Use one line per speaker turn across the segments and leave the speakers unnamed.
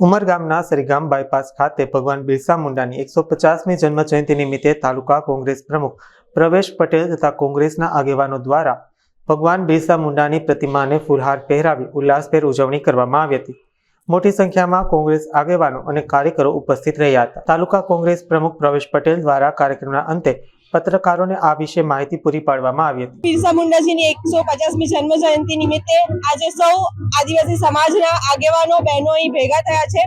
ઉમરગામના Sarigam bypass ખાતે ભગવાન બિરસા મુંડાની એકસો પચાસમી જન્મ જયંતિ નિમિત્તે તાલુકા કોંગ્રેસ પ્રમુખ પ્રવેશ પટેલ તથા કોંગ્રેસના આગેવાનો દ્વારા ભગવાન બિરસા મુંડાની પ્રતિમાને ફૂલહાર પહેરાવી ઉલ્લાસભેર ઉજવણી કરવામાં આવી હતી. મોટી સંખ્યામાં કોંગ્રેસ આગેવાનો અને કાર્યકરો ઉપસ્થિત રહ્યા હતા. તાલુકા કોંગ્રેસ પ્રમુખ પ્રવેશ પટેલ દ્વારા કાર્યક્રમના અંતે પત્રકારોને આ વિશે માહિતી પૂરી પાડવામાં આવી હતી.
બિરસા મુંડાજીની એકસો પચાસમી જન્મ જયંતિ નિમિત્તે આજે સૌ આદિવાસી સમાજના આગેવાનો, બહેનો અહીં ભેગા થયા છે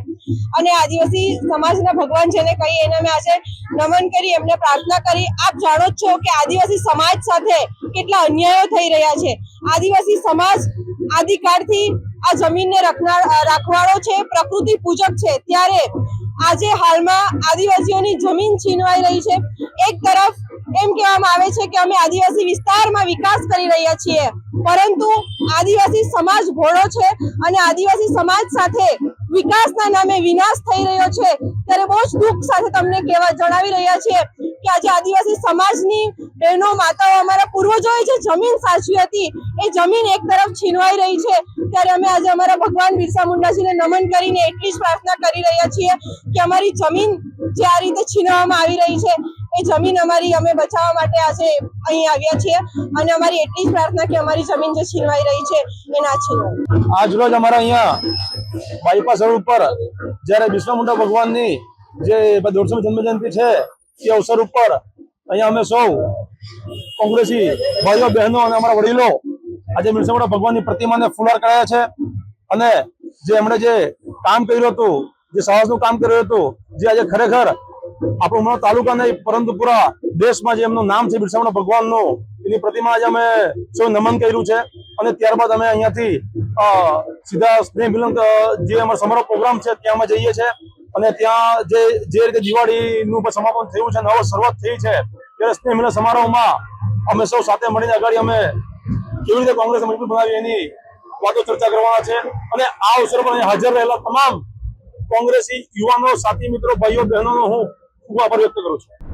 અને આદિવાસી સમાજના ભગવાન જેને કહીએ એને અમે આજે નમન કરી, એમને પ્રાર્થના કરી. આપ જાણો છો કે આદિવાસી સમાજ સાથે કેટલા અન્યાયો થઈ રહ્યા છે. આદિવાસી સમાજ આદિકાળથી આ જમીનને રખનાર રાખવાળો છે, પ્રકૃતિ પૂજક છે. ત્યારે આજે હાલમાં આદિવાસીઓની જમીન છીનવાઈ રહી છે. એક તરફ કહેવામાં આવે છે કે અમે આદિવાસી વિસ્તારમાં વિકાસ કરી રહ્યા છીએ. પરંતુ આદિવાસી સમાજ ઘોડો છે અને આદિવાસી સમાજ સાથે વિકાસના નામે વિનાશ થઈ રહ્યો છે. ત્યારે બહુ જ દુઃખ સાથે તમને કહેવા જણાવી રહ્યા છીએ કે આજે આદિવાસી સમાજની બહેનો, માતાઓ અમારા પૂર્વજોએ જે જમીન સાચવી હતી, એ જમીન એક તરફ છીનવાઈ રહી છે. ત્યારે અમે આજે અમારા ભગવાન બિરસા મુંડાજીને નમન કરીને એટલી જ પ્રાર્થના કરી રહ્યા છીએ કે અમારી જમીન જે આ રીતે છીનવામાં આવી રહી છે એ જમીન અમારી અમે બચાવવા માટે આજે અહીં આવ્યા છીએ અને અમારી એટલી જ પ્રાર્થના કે અમારી જમીન જે છીનવાઈ રહી છે એ ના છીનવાય.
આજ રોજ અમારા અહીંયા બાઈપાસ રોડ ઉપર જ્યારે બિરસા મુંડા ભગવાનની જે દોઢસો જન્મજયંતિ છે, એ અવસર ઉપર અહીંયા અમે સૌ કોંગ્રેસી ભાઈઓ, બહેનો અને અમારા વડીલો આજે બિરસા મુંડા ભગવાનની પ્રતિમાને ફુલાર કરાયા છે અને જે એમણે જે કામ કર્યું હતું, જે સાહસનું કામ કર્યું હતું, જે આજે ખરેખર આપણું હમણાં તાલુકા નહીં, પરંતુ પૂરા દેશમાં જે એમનું નામ છે, બિરસામણા ભગવાનનું, એની પ્રતિમા આજે અમે સૌ નમન કર્યું છે. અને ત્યારબાદ અમે અહીંયાથી સીધા સ્નેહ મિલન જે અમારો સમારોહ પ્રોગ્રામ છે, ત્યાં અમે જઈએ છીએ અને ત્યાં જે જે રીતે દિવાળીનું સમાપન થયું છે, નવો શરૂઆત થઈ છે, ત્યારે સ્નેહ મિલન સમારોહમાં અમે સૌ સાથે મળીને આગળ અમે કેવી રીતે કોંગ્રેસ મજબૂત બનાવી એની વાતો ચર્ચા કરવાના છે. અને આ અવસર પર હાજર રહેલા તમામ કોંગ્રેસી યુવાનો, સાથી મિત્રો, ભાઈઓ, બહેનોનો હું ખૂબ આભાર વ્યક્ત કરું છું.